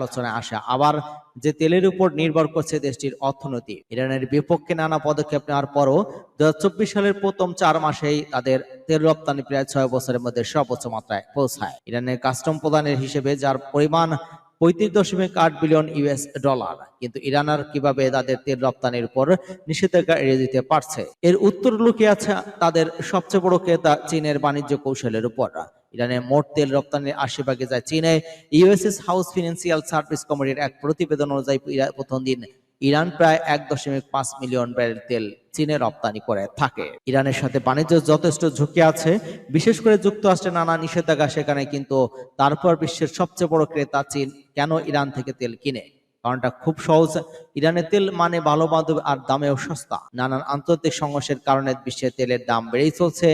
আলোচনায় আসে। আবার যে তেলের উপর নির্ভর করছে দেশটির অর্থনীতি, ইরানের বিপক্ষে নানা পদক্ষেপ নেওয়ার পরও দু সালের প্রথম চার মাসেই তাদের তেল রপ্তানি প্রায় ছয় বছরের মধ্যে সর্বোচ্চ মাত্রায় পৌঁছায়। ইরানের কাস্টম প্রদানের হিসেবে যার পরিমাণ পঁয়ত্রিশ দশমিক আট বিলিয়ন ইউএস ডলার, কিন্তু ইরান আর কীভাবে তাদের তেল রপ্তানির উপর নিষেধাজ্ঞা এড়িয়ে দিতে পারছে? এর উত্তর লুকিয়ে আছে তাদের সবচেয়ে বড় ক্রেতা চীনের বাণিজ্য কৌশলের উপর। ইরানের মোট তেল রপ্তানির আশি ভাগে যায় চীনে। ইউএসএস হাউস ফিনান্সিয়াল সার্ভিস কমিটির এক প্রতিবেদন অনুযায়ী প্রথম দিন ইরান প্রায় এক দশমিক পাঁচ মিলিয়ন ব্যারেল তেল চীনে রপ্তানি করে থাকে। ইরানের সাথে বাণিজ্য যথেষ্ট ঝুঁকি আছে, বিশেষ করে যুক্তরাষ্ট্রের নানা নিষেধাজ্ঞা সেখানে, কিন্তু তারপর বিশ্বের সবচেয়ে বড় ক্রেতা চীন কেন ইরান থেকে তেল কিনে? কারণটা খুব সহজ, ইরানের তেল মানে ভালো বান্ধব আর দামেও সস্তা। নানান আন্তর্জাতিক সংঘর্ষের কারণে বিশ্বে তেলের দাম বেড়েই চলছে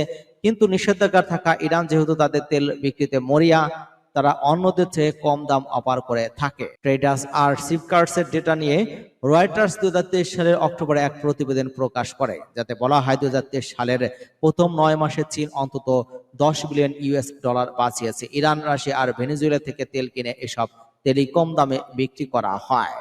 কিন্তু নিষেধাজ্ঞা থাকা ইরান যেহেতু তাদের তেল বিক্রিতে মরিয়া, তারা অন্যদের চেয়ে কম দাম অফার করে থাকে। ট্রেডার্স আর সিপকার্টস এর ডেটা নিয়ে রয়টার্স দুই হাজার তেইশ সালের অক্টোবরে এক প্রতিবেদন প্রকাশ করে, যাতে বলা হয় দুই হাজার তেইশ সালের প্রথম নয় মাসে চীন অন্তত দশ বিলিয়ন ইউএস ডলার বাঁচিয়েছে। ইরান, রাশিয়া আর ভেনেজুয়েলা থেকে তেল কিনে এসব তেলই কম দামে বিক্রি করা হয়।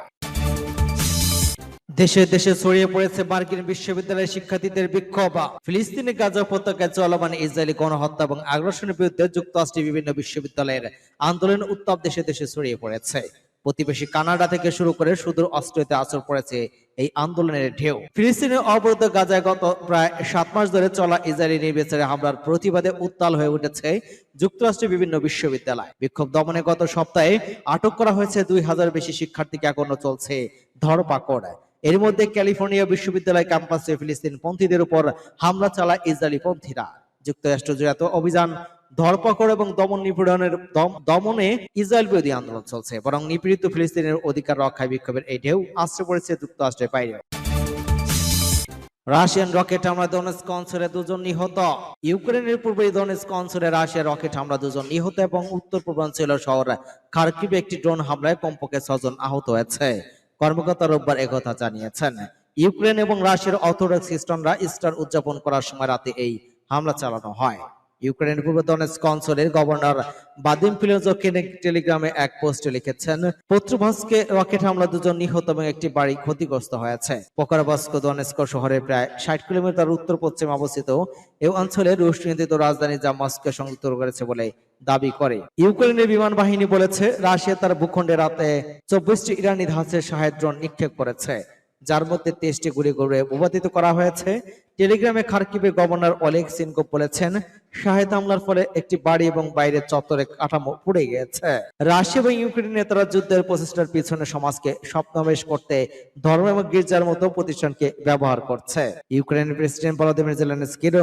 দেশে দেশে ছড়িয়ে পড়েছে মার্কিন বিশ্ববিদ্যালয়ের শিক্ষার্থীদের বিক্ষোভ। ফিলিস্তিনি গাজা উপত্যকায় চলমান ইসরায়েলি গণহত্যা এবং আগ্রাসনের বিরুদ্ধে যুক্তরাষ্ট্রের বিভিন্ন বিশ্ববিদ্যালয়ের আন্দোলন উত্তাপ দেশে দেশে ছড়িয়ে পড়েছে। প্রতিবেশী কানাডা থেকে শুরু করে সুদূর অস্ট্রেলিয়াতে আসর পড়েছে এই আন্দোলনের ঢেউ। ফিলিস্তিনের অবরুদ্ধ গাজায় গত প্রায় সাত মাস ধরে চলা ইসরায়েলি নির্বিচারে হামলার প্রতিবাদে উত্তাল হয়ে উঠেছে যুক্তরাষ্ট্রের বিভিন্ন বিশ্ববিদ্যালয়। বিক্ষোভ দমনে গত সপ্তাহে আটক করা হয়েছে দুই হাজার বেশি শিক্ষার্থীকে, এখনও চলছে ধরপাকড়। এর মধ্যে ক্যালিফোর্নিয়া বিশ্ববিদ্যালয় ক্যাম্পাসে ফিলিস্তিন পন্থীদের উপর হামলা চালায় ইসরায়েলি পন্থীরা যুক্তরাষ্ট্র জুড়ে অভিযান, ধরপাকড় এবং দমন নিপীড়নের দমনে ইসরায়েল বিরোধী আন্দোলন চলছে, বরং নিপীড়িত ফিলিস্তিনের অধিকার রক্ষায় বিক্ষোভের এই ঢেউ আশ্রয় পড়েছে যুক্তরাষ্ট্রের বাইরেও। রাশিয়ান রকেট হামলা দোনেস্ক অঞ্চলে দুজন নিহত। ইউক্রেনের পূর্বে দোনেস্ক অঞ্চলে রাশিয়ার রকেট হামলা দুজন নিহত এবং উত্তর পূর্বাঞ্চলের শহর খার্কিবে একটি ড্রোন হামলায় কমপক্ষে ছজন আহত হয়েছে। কর্মকর্তা রোববার একথা জানিয়েছেন। ইউক্রেন এবং রাশিয়ার অর্থোডক্স খ্রিস্টানরা ইস্টার উদযাপন করার সময় রাতে এই হামলা চালানো হয়। ইউক্রেনের পূর্ব দনেস্ক অঞ্চলের গভর্নর বাদিম ফিলোজোকিন টেলিগ্রামে এক পোস্টে লিখেছেন, পত্রভাস্কে রকেট হামলা দুজন নিহত এবং একটি বাড়ি ক্ষতিগ্রস্ত হয়েছে। পোকারবাস্ক দনেস্ক শহরের প্রায় ষাট কিলোমিটার উত্তর পশ্চিমে অবস্থিত এই অঞ্চলে রুশ নিয়ন্ত্রিত রাজধানী যা মস্কো সংযুক্ত করেছে বলে দাবি করে। ইউক্রেনের বিমান বাহিনী বলেছে, রাশিয়া তার ভূখণ্ডে রাতে চব্বিশটি ইরানি ধাঁচের সাহায্য নিক্ষেপ করেছে। যার মধ্যে তেইশটি গুলি করে ভূপাতিত করা হয়েছে। টেলিগ্রামে খার্কিবের গভর্নর অলেক সিনকো বলেছেন সহায়তা হামলার ফলে একটি বাড়ি এবং বাইরের চত্বরে কাঠামো পুড়ে গিয়েছে। রাশিয়া এবং ইউক্রেন নেতারা যুদ্ধের প্রচেষ্টার পিছনে সমাজকে স্বপ্নবেশ করতে, ধর্ম এবং গির্জার মতো প্রতিষ্ঠানকে ব্যবহার করছে। ইউক্রেনের প্রেসিডেন্ট ভলোদিমির জেলেনস্কির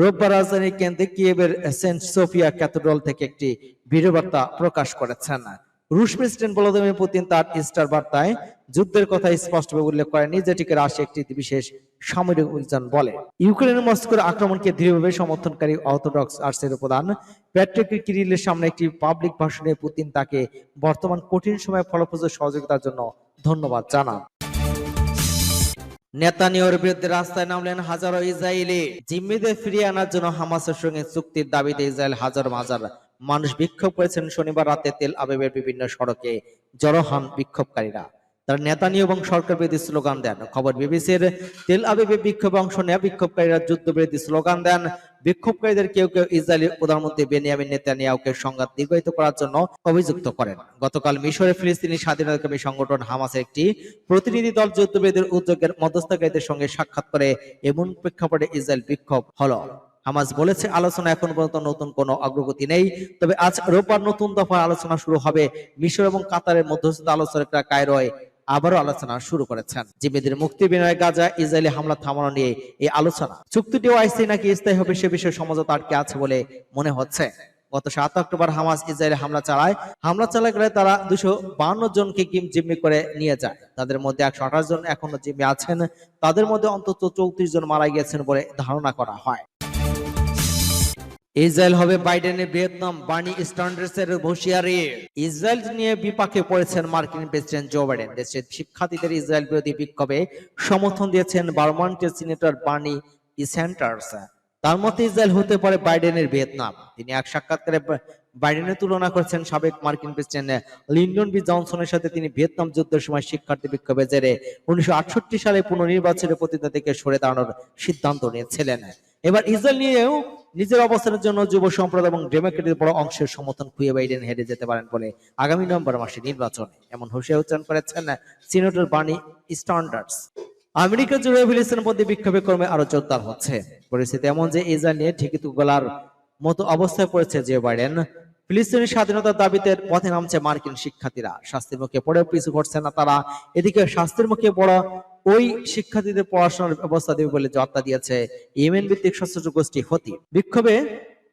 রোববার রাজধানী কেন্দ্রে কিয়েভের সেন্ট সোফিয়া ক্যাথেড্রাল থেকে একটি ভিডিও বার্তা প্রকাশ করেছেন। রুশ প্রেসিডেন্ট ভলোদিমির পুতিন তার ইস্টার বার্তায় যুদ্ধের কথা স্পষ্টভাবে উল্লেখ করেনি যেটিকে রাশিয়া একটি বিশেষ সামরিক অভিযান বলে। ইউক্রেনের মস্কোর আক্রমণকে দৃঢ়ভাবে সমর্থনকারী অর্থোডক্স আর্টসের প্রধান প্যাট্রিক কিরিলের সামনে একটি পাবলিক ভাষণে পুতিন তাকে বর্তমান কঠিন সময়ে ফলপ্রসূ সহযোগিতার জন্য ধন্যবাদ জানান। নেতানিয়াহুর বিরুদ্ধে রাস্তায় নামলেন হাজারো ইসরায়েলি। জিম্মিদের ফিরিয়ে আনার জন্য হামাসের সঙ্গে চুক্তির দাবিতে ইসরায়েল হাজার হাজার মানুষ বিক্ষোভ করেছেন শনিবার রাতে তেল আবিবের বিভিন্ন সড়কে। জড়ো হন বিক্ষোভকারীরা। তারা নেতানিয়াহু এবং সরকার বিরোধী স্লোগান দেন। খবর বিবিসির তেল আবিবে বিক্ষোভে অংশ নেওয়া বিক্ষোভকারীরা যুদ্ধ বিরোধী স্লোগান দেন। বিক্ষোভকারীদের কেউ কেউ ইসরায়েলি প্রধানমন্ত্রী বেনিয়ামিন নেতানিয়াহুকে সংঘাত দীর্ঘায়িত করার জন্য অভিযুক্ত করেন। গতকাল মিশরে ফিলিস্তিনি স্বাধীনতাকামী সংগঠন হামাসের একটি প্রতিনিধি দল যুদ্ধবিরোধীর উদ্যোগের মধ্যস্থকারীদের সঙ্গে সাক্ষাৎ করে এমন প্রেক্ষাপটে ইসরায়েল বিক্ষোভ হলো। হামাস বলেছে, আলোচনা এখন পর্যন্ত নতুন কোনো অগ্রগতি নেই। তবে আজ রোববার নতুন দফা আলোচনা শুরু হবে। মিশর এবং কাতারের মধ্যস্থতা আলোচকরা কায়রোয় আবারও আলোচনা শুরু করেছেন। জিম্মিদের মুক্তি বিনয় গাজা ইসরায়েলি হামলা থামানো নিয়ে এই আলোচনা। চুক্তিটিও আইসি নাকি স্থায়ী হবে সে বিষয়ে সমঝোতা আটকে আছে বলে মনে হচ্ছে। গত সাত অক্টোবর হামাস ইসরায়েলে হামলা চালায়। হামলা চালায় গেলে তারা দুশো বান্ন জনকে কিম জিম্মি করে নিয়ে যায়। তাদের মধ্যে একশো আঠাশ জন এখনও জিম্মি আছেন। তাদের মধ্যে অন্তত চৌত্রিশ জন মারা গিয়েছেন বলে ধারণা করা হয়। ইসরায়েল হবে বাইডেনের ভিয়েতনাম বার্নি স্ট্যান্ডার্সের হুঁশিয়ারি। ইসরায়েল নিয়ে বিপাকে পড়েছেন মার্কিন প্রেসিডেন্ট জো বাইডেন। দেশের শিক্ষার্থীদের ইসরায়েল বিরোধী বিক্ষোভে সমর্থন দিয়েছেন বার্মান্টের সিনেটর বার্নি স্যান্ডার্স তার মতে, ইসরায়েল হতে পারে বাইডেনের ভিয়েতনাম। তিনি এক সাক্ষাৎকারে বাইডেনের তুলনা করেছেন সাবেক মার্কিন প্রেসিডেন্ট লিন্ডন বি জনসনের সাথে। তিনি ভিয়েতনাম যুদ্ধের সময় শিক্ষার্থী বিক্ষোভের জেরে উনিশশো আটষট্টি সালে পুনর্নির্বাচনের প্রতিদ্বন্দ্বী থেকে সরে দাঁড়ানোর সিদ্ধান্ত নিয়েছিলেন। এবার ইসরায়েল নিয়েও নিজের অবস্থানের জন্য যুব সম্প্রদায় এবং ডেমোক্রেটের বড় অংশের সমর্থন খুঁয়ে বাইডেন হেরে যেতে পারেন বলে আগামী নভেম্বর মাসে নির্বাচনে। এমন হুঁশিয়ারি উচ্চারণ করেছেন সিনেটর বার্নি স্ট্যান্ডার্ডস আমেরিকা জুড়ে ফিলিস্তিনের মধ্যে বিক্ষোভের কর্মে আরও জোরদার হচ্ছে। পরিস্থিতি এমন যে ইসরায়েল নিয়ে ঠিকই গলার মতো অবস্থায় পড়েছে যে বাইডেন। ফিলিস্তিনের স্বাধীনতার দাবিতে পথে নামছে মার্কিন শিক্ষার্থীরা। শাস্তির মুখে পড়ে পিছু করছে না তারা। এদিকে শাস্তির মুখে পড়া ওই শিক্ষার্থীদের পড়াশোনার ব্যবস্থা দেবে বলে বার্তা দিয়েছে ইয়েমেন ভিত্তিক সশস্ত্র গোষ্ঠী হতি বিক্ষোভে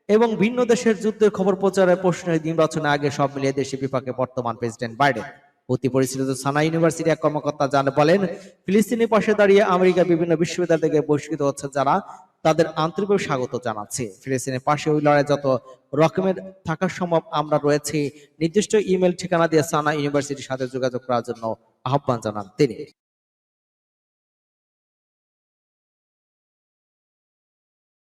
এবং ভিন্ন দেশের যুদ্ধের খবর প্রচারের প্রশ্নের নির্বাচনের আগে সব মিলিয়ে দেশে বিপাকে বর্তমান প্রেসিডেন্ট বাইডেন। অতি পরিচালিত সানা ইউনিভার্সিটি এক কর্মকর্তা জান বলেন ফিলিস্তিনি পাশে দাঁড়িয়ে আমেরিকা বিভিন্ন বিশ্ববিদ্যালয় থেকে বহিষ্কৃত হচ্ছে যারা তাদের আন্তরিকভাবে স্বাগত জানাচ্ছে। ফিলিস্তিনের পাশে ওই লড়াই যত রকমের থাকা সম্ভব আমরা রয়েছি, নির্দিষ্ট ইমেল ঠিকানা দিয়ে সানা ইউনিভার্সিটির সাথে যোগাযোগ করার জন্য আহ্বান জানান তিনি।